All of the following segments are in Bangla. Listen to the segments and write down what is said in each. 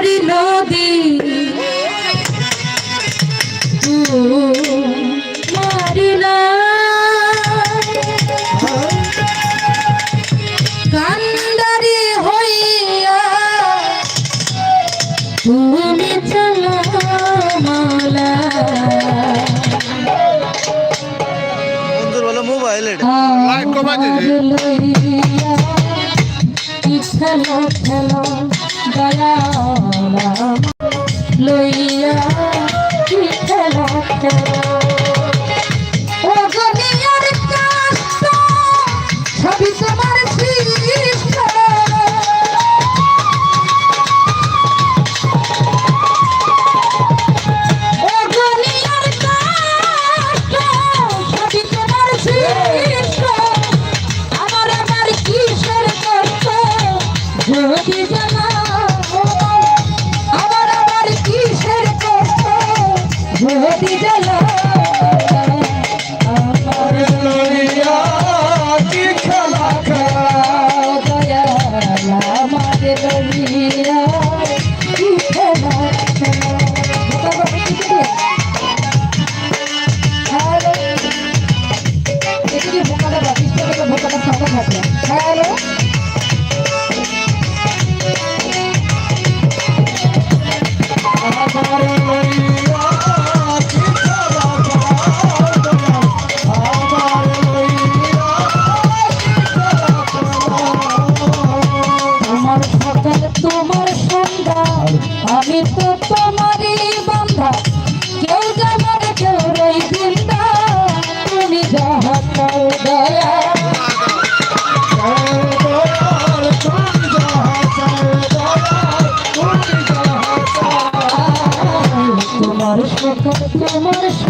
আমার নদী। কান্দারি মালা। মোবাইল লাইক কমা দিছি খেলো। দয়া লই for the show.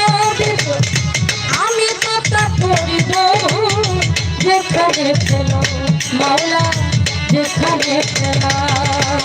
যেখানে পেলাম মাওলা যেখানে পেলাম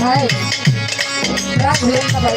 ভাই। রাখ ভাই।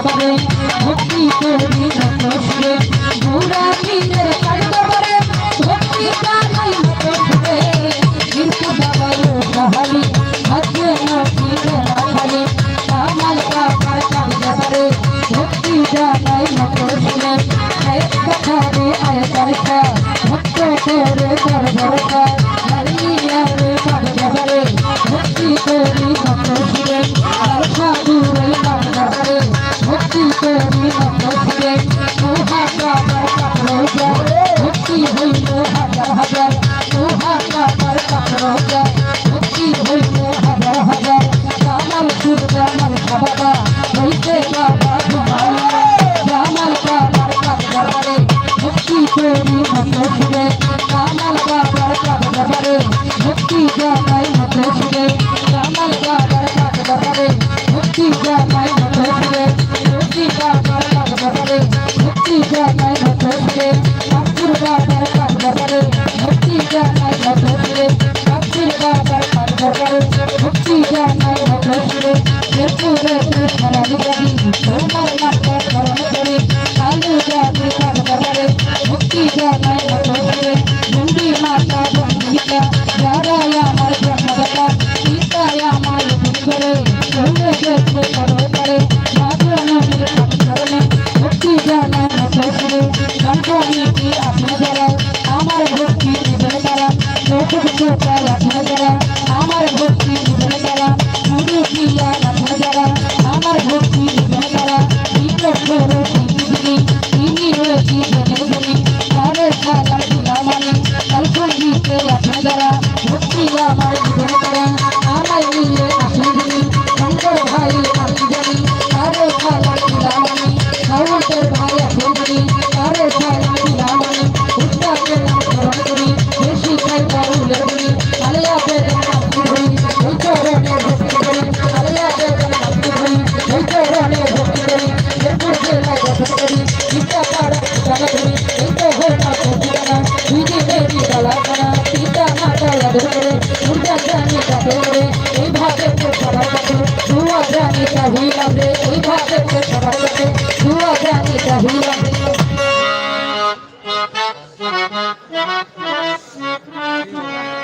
হবে ভক্তি করবি না প্রশ্নে ঘোরা দিনের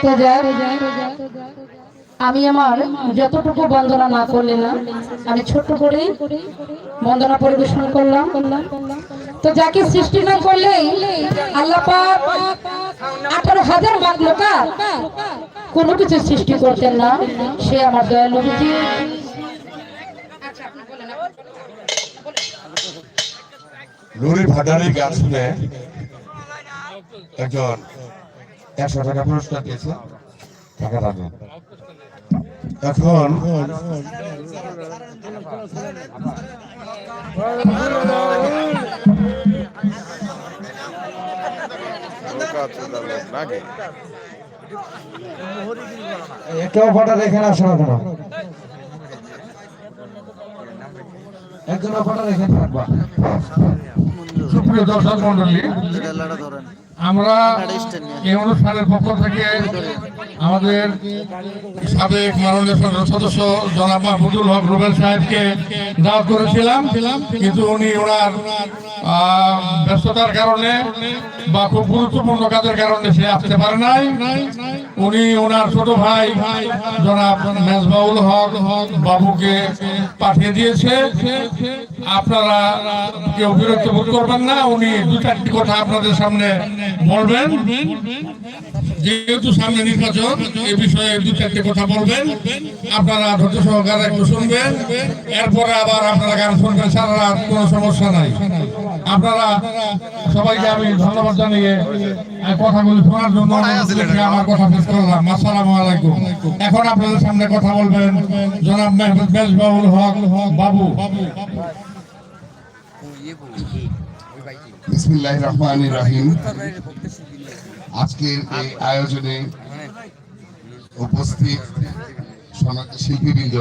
তো আমি আমার যতটুকু বন্দনা না করলে না, আমি ছোট্ট করে বন্দনা পরিবেশন করলাম। তো যাকে সৃষ্টি না করলে আল্লাহ আঠারো হাজার লোকা কোনো কিছু সৃষ্টি করতেন না, সে আমার দয়ালু বুঝি। নুরি ভাডারির গান শুনে একজন একশো টাকা পুরস্কার দিয়েছে টাকা রাখুন এখন কেউ ফটো রেখে না শোনা কেন একজন ফটো রেখে থাকবা সুপ্রিয় দর্শক মন্ডলী আমরা এই অনুষ্ঠানের পক্ষ থেকে আমাদের সাবেক মাননীয় সংসদ সদস্য জনাব মাহমুদুল হক রুবেল সাহেবকে দাওয়াত করেছিলাম কিন্তু উনি ওনার ব্যস্ততার কারণে বা খুব গুরুত্বপূর্ণ কাজের কারণে সে আসতে পারে নাই। উনি ওনার ছোট ভাই জনাব মেজবাউল হক বাবুকে পাঠিয়ে দিয়েছে। আপনারা কেউ বিরক্ত বোধ করবেন না উনি দু চারটি কথা আপনাদের সামনে বলবেন? যেহেতু সামনে নির্বাচন এই বিষয়ে দু চারটে কথা বলবেন। আপনারা ধৈর্য সহকারে একটু শুনবেন। এরপরে আবার আপনারা গান শুনবেন সারা রাত কোনো সমস্যা নাই। আপনারা সবাইকে আমি ধন্যবাদ জানিয়ে কথাগুলি শোনার জন্য আমার কথা শেষ করলাম। আসসালামু আলাইকুম। এখন আপনাদের সামনে কথা বলবেন জনাব মেহমুদ বেজবাউল হক বাবু। বিসমিল্লাহ রহমান রাহিম। আজকের এই আয়োজনে উপস্থিত শিল্পীবৃন্দ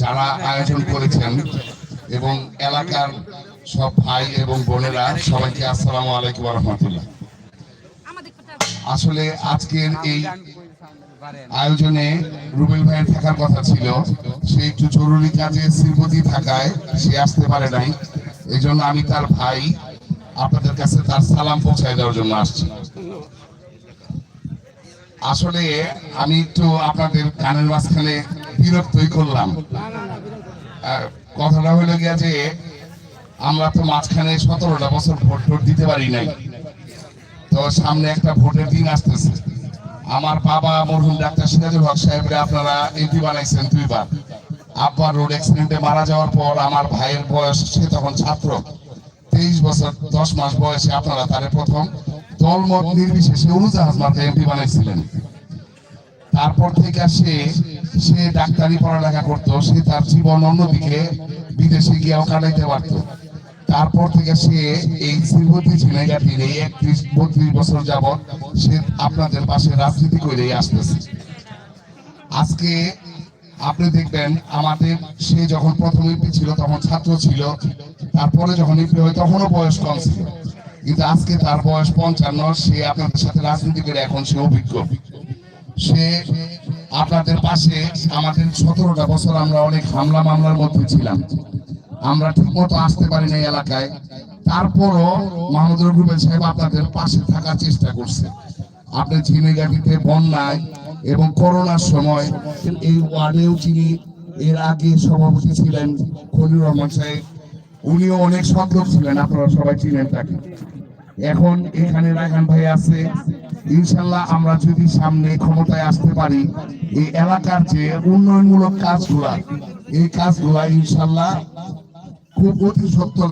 যারা আয়োজন করেছেন এবং এলাকার সব ভাই এবং বোনেরা সবাইকে আসসালামু আলাইকুম রহমতুল্লাহ। আসলে আজকের এই আয়োজনে রুবেল ভাইয়ের থাকার কথা ছিল। সে একটু জরুরি কাজে শ্রীপতি থাকায় সে আসতে পারে নাই। এই জন্য আমি তার ভাই আপনাদের কাছে তার সালাম পৌঁছায় দেওয়ার জন্য আসছি। আসলে আমি একটু আপনাদের গানের মাঝখানে বিরক্তই করলাম। কথাটা হলো গিয়া যে আমরা তো মাঝখানে সতেরোটা বছর ভোট টোট দিতে পারি নাই। তো সামনে একটা ভোটের দিন আসতেছে। আমার বাবা মরহুম ডাক্তার সিরাজুল হক সাহেবরে আপনারা এমপি বানাইছেন দুইবার। আব্বা রোড অ্যাক্সিডেন্টে মারা যাওয়ার পর আমার ভাইয়ের বয়স, সে তখন ছাত্র। তেইশ বছর, দশ মাস বয়সে আপনারা তারে প্রথম দলমত নির্বিশেষে উড়োজাহাজ মাথায় এমপি বানাইছিলেন। তারপর থেকে সে সে ডাক্তারি পড়ালেখা করতো, সে তার জীবন অন্যদিকে বিদেশে গিয়েও কাটাইতে পারতো। তারপর থেকে সে এই শ্রীমতী ঝিনাইগাতির এই একত্রিশ, বত্রিশ বছর যাবৎ সে আপনাদের পাশে রাজনীতি করে আসতেছে। আজকে আপনি দেখবেন আমাদের, সে যখন প্রথম ইপি ছিল, তখন ছাত্র ছিল। তারপরে যখন ইপি হয়, তখনও বয়স কম ছিল। কিন্তু আজকে তার বয়স পঞ্চান্ন, সে আপনাদের সাথে রাজনীতি করে এখন সে অভিজ্ঞ। সে আপনাদের পাশে আমাদের সতেরোটা বছর আমরা অনেক হামলা মামলার মধ্যে ছিলাম। আমরা ঠিক মতো আসতে পারি না এলাকায়। তারপরও মাহমুদুর রুবেল সাহেব আপনাদের পাশে থাকার চেষ্টা করছে। আপনি ঝিনাইগাটিতে বন্যায় এবং করোনার সময় এই ওয়ার্ডেও যিনি এর আগে সভাপতি ছিলেন খলিল রহমান সাহেব, উনিও অনেক সতর্ক ছিলেন, আপনারা সবাই চিনেন তাকে। এখন এখানে রায়হান ভাই আছে, ইনশাল্লাহ আমরা যদি সামনে ক্ষমতায় আসতে পারি, এই এলাকার যে উন্নয়নমূলক কাজগুলা, এই কাজগুলা ইনশাল্লাহ খুব অতি সত্তর